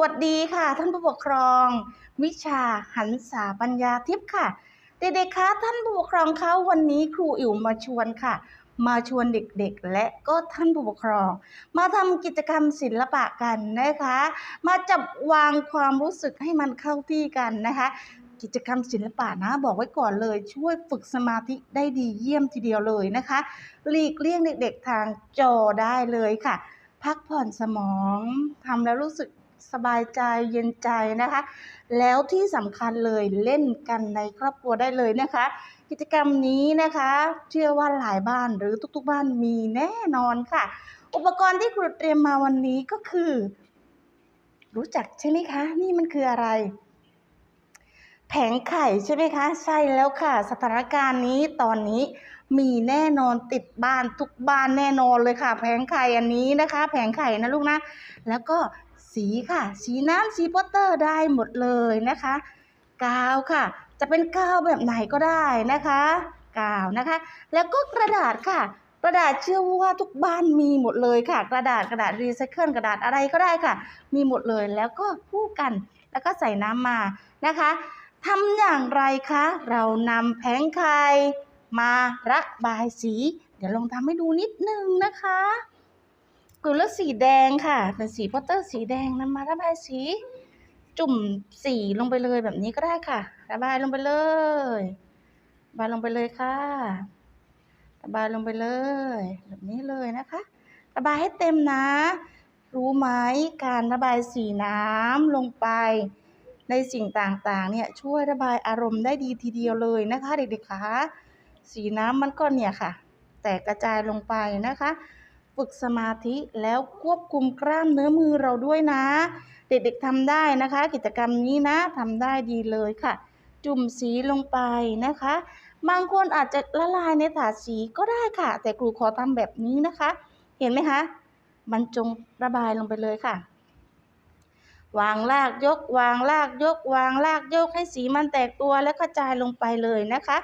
วัสดีค่ะ ท่านผู้ปกครอง วิชาหันษาปัญญาทิพย์ค่ะ เด็กๆคะท่านผู้ปกครองคะวันนี้ครูอิ๋วมาชวนค่ะ มาชวนเด็กๆ และก็ท่านผู้ปกครอง มาทำกิจกรรมศิลปะกันนะคะ มาจับวางความรู้สึกให้มันเข้าที่กันนะคะกิจกรรมศิลปะนะบอกไว้ก่อนเลย ช่วยฝึกสมาธิได้ดีเยี่ยมทีเดียวเลยนะคะ หลีกเลี่ยงเด็กๆทางจอได้เลยค่ะ พักผ่อนสมองทำแล้วรู้สึก สบายใจเย็นใจนะคะ แล้วที่สำคัญเลยเล่นกันในครอบครัวได้เลยนะคะ กิจกรรมนี้นะคะ เชื่อว่าหลายบ้านหรือทุกๆบ้านมีแน่นอนค่ะ อุปกรณ์ที่ครูเตรียมมาวันนี้ก็คือ รู้จักใช่ไหมคะ นี่มันคืออะไรแผงไข่ใช่ไหมคะ ใช่แล้วค่ะ สถานการณ์นี้ตอนนี้ มีแน่นอนติดบ้านทุกบ้านแน่นอนเลยค่ะ แผงไข่อันนี้นะคะ แผงไข่นะลูกนะ แล้วก็สีค่ะ สีน้ำสีโปสเตอร์ได้หมดเลยนะคะ กาวค่ะ จะเป็นกาวแบบไหนก็ได้นะคะ กาวนะคะ แล้วก็กระดาษค่ะ กระดาษเชื่อว่าทุกบ้านมีหมดเลยค่ะ กระดาษกระดาษรีไซเคิลกระดาษอะไรก็ได้ค่ะ มีหมดเลยแล้วก็คู่กันแล้วก็ใส่น้ำมานะคะทำอย่างไรคะ เรานำแผงไข่ มาระบายสี เดี๋ยวลองทำให้ดูนิดนึงนะคะกลุ่มลือกสีแดงค่ะ เป็นสีโปสเตอร์สีแดงนำมาระบายสี จุ่มสีลงไปเลยแบบนี้ก็ได้ค่ะ ระบายลงไปเลยระบายลงไปเลยค่ะ ระบายลงไปเลย แบบนี้เลยนะคะ ระบายให้เต็มนะ รู้ไหมการระบายสีน้ำลงไป ในสิ่งต่างๆ เนี่ยช่วยระบายอารมณ์ได้ดีทีเดียวเลยนะคะเด็กๆคะ สีน้ำมันก็เนี่ยค่ะ แตกกระจายลงไปนะคะ ฝึกสมาธิแล้วควบคุมกล้ามเนื้อมือเราด้วยนะ เด็กๆทำได้นะคะ กิจกรรมนี้นะทำได้ดีเลยค่ะ จุ่มสีลงไปนะคะ บางคนอาจจะละลายในถาดสีก็ได้ค่ะ แต่ครูขอทำแบบนี้นะคะ เห็นไหมคะบรรจงระบายลงไปเลยค่ะวางลากยก วางลากยก วางลากยกให้สีมันแตกตัวและกระจายลงไปเลยนะคะ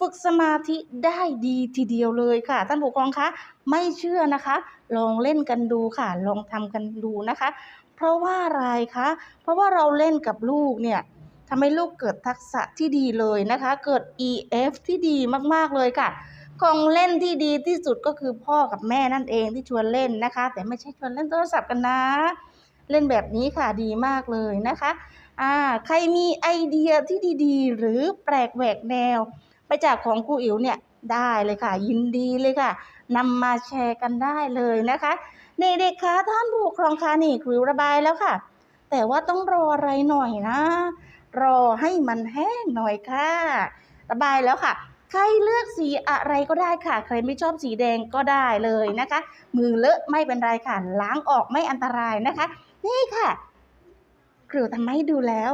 ฝึกสมาธิได้ดีทีเดียวเลยค่ะ ท่านผู้ปกครองคะไม่เชื่อนะคะ ลองเล่นกันดูค่ะ ลองทำกันดูนะคะ เพราะว่าอะไรคะเพราะว่าเราเล่นกับลูกเนี่ยทำให้ลูกเกิดทักษะที่ดีเลยนะคะ เกิด EF ที่ดีมากๆเลยค่ะของเล่นที่ดีที่สุดก็คือพ่อกับแม่นั่นเองที่ชวนเล่นนะคะ แต่ไม่ใช่ชวนเล่นโทรศัพท์กันนะ เล่นแบบนี้ค่ะดีมากเลยนะคะอ่าใครมีไอเดียที่ดีๆ หรือแปลกแหวกแนว ไปจากของครูอิ๋วเนี่ยได้เลยค่ะ ยินดีเลยค่ะนำมาแชร์กันได้เลยนะคะเด็กๆคะท่านผู้ปกครองคะนี่คริวระบายแล้วค่ะ แต่ว่าต้องรออะไรหน่อยนะ รอให้มันแห้งหน่อยค่ะ ระบายแล้วค่ะ ใครเลือกสีอะไรก็ได้ค่ะ ใครไม่ชอบสีแดงก็ได้เลยนะคะ มือเลอะไม่เป็นไรค่ะล้างออกไม่อันตรายนะคะ นี่ค่ะครูทำให้ดูแล้ว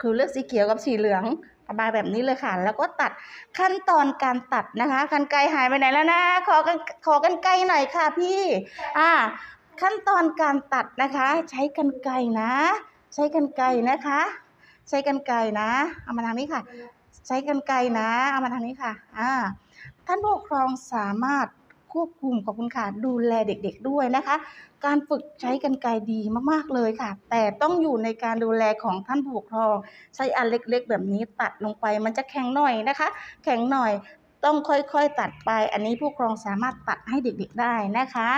ครูเลือกสีเขียวกับสีเหลือง ระบายแบบนี้เลยค่ะ แล้วก็ตัดขั้นตอนการตัดนะคะกันไกรหายไปไหนแล้วนะ ขอกันขอกันไกรหน่อยค่ะพี่อ่าขั้นตอนการตัดนะคะ ใช้กันไกรนะ ใช้กันไกรนะคะ ใช้กันไกรนะ เอามาทางนี้ค่ะ ใช้กันไกรนะ เอามาทางนี้ค่ะอ่าท่านผู้ปกครองสามารถ ควบคุมขอบคุณค่ะดูแลเด็กๆด้วยนะคะ การฝึกใช้กันไกรดีมากๆเลยค่ะ แต่ต้องอยู่ในการดูแลของท่านผู้ปกครอง ใช้อันเล็กๆ แบบนี้ตัดลงไปมันจะแข็งหน่อยนะคะ แข็งหน่อยต้องค่อยๆตัดไป อันนี้ผู้ปกครองสามารถตัดให้เด็กๆได้นะคะ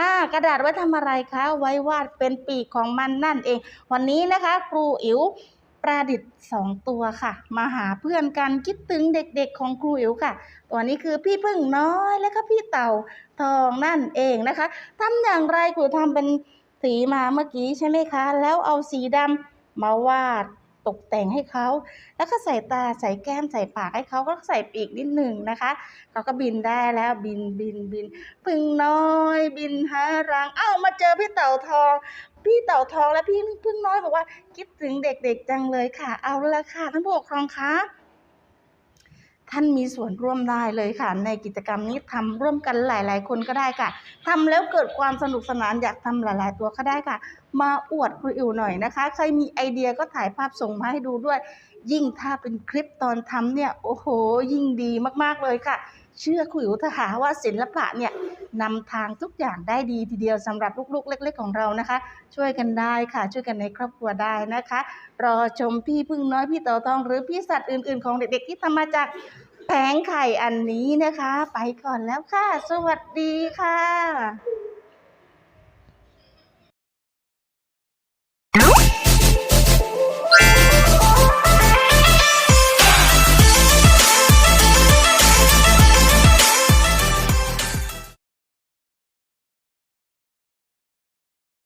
อ่ากระดาษไว้ทำอะไรคะ ไว้วาดเป็นปีกของมันนั่นเอง วันนี้นะคะ ครูอิ๋ว ประดิษฐ์สองตัวค่ะ มาหาเพื่อนกันคิดถึงเด็กๆของครูอิ๋วค่ะ ตัวนี้คือพี่พึ่งน้อยและก็พี่เต่าทองนั่นเองนะคะทำอย่างไรครูทำเป็นสีมาเมื่อกี้ใช่ไหมคะ แล้วเอาสีดำมาวาด ตกแต่งให้เขา แล้วก็ใส่ตาใส่แก้มใส่ปากให้เขาก็ใส่ปีกนิดหนึ่งนะคะเขาก็บินได้แล้วบินบินบินพึ่งน้อยบินหารังเอ้ามาเจอพี่เต่าทอง พี่เต่าทองและพี่พึ่งน้อยบอกว่าคิดถึงเด็กๆจังเลยค่ะ เอาละค่ะท่านผู้ปกครองคะ ท่านมีส่วนร่วมได้เลยค่ะ ในกิจกรรมนี้ทำร่วมกันหลาย ๆ คนก็ได้ค่ะทำแล้วเกิดความสนุกสนานอยากทำหลาย ๆ ตัวก็ได้ค่ะ มาอวดครูอิ๋วหน่อยนะคะ ใครมีไอเดียก็ถ่ายภาพส่งมาให้ดูด้วย ยิ่งถ้าเป็นคลิปตอนทำเนี่ย โอ้โห ยิ่งดีมาก ๆ เลยค่ะ เชื่อคุยถอะค่ะว่าศิลปะเนี่ยนำทางทุกอย่างได้ดีทีเดียวสำหรับลูกๆ เล็ก ๆ ของเรานะคะ ช่วยกันได้ค่ะ ช่วยกันในครอบครัวได้นะคะ รอชมพี่พึ่งน้อยพี่เต่อทอง หรือพี่สัตว์อื่น ๆ ของเด็กๆที่ทำมาจากแผงไข่อันนี้นะคะ ไปก่อนแล้วค่ะ สวัสดีค่ะ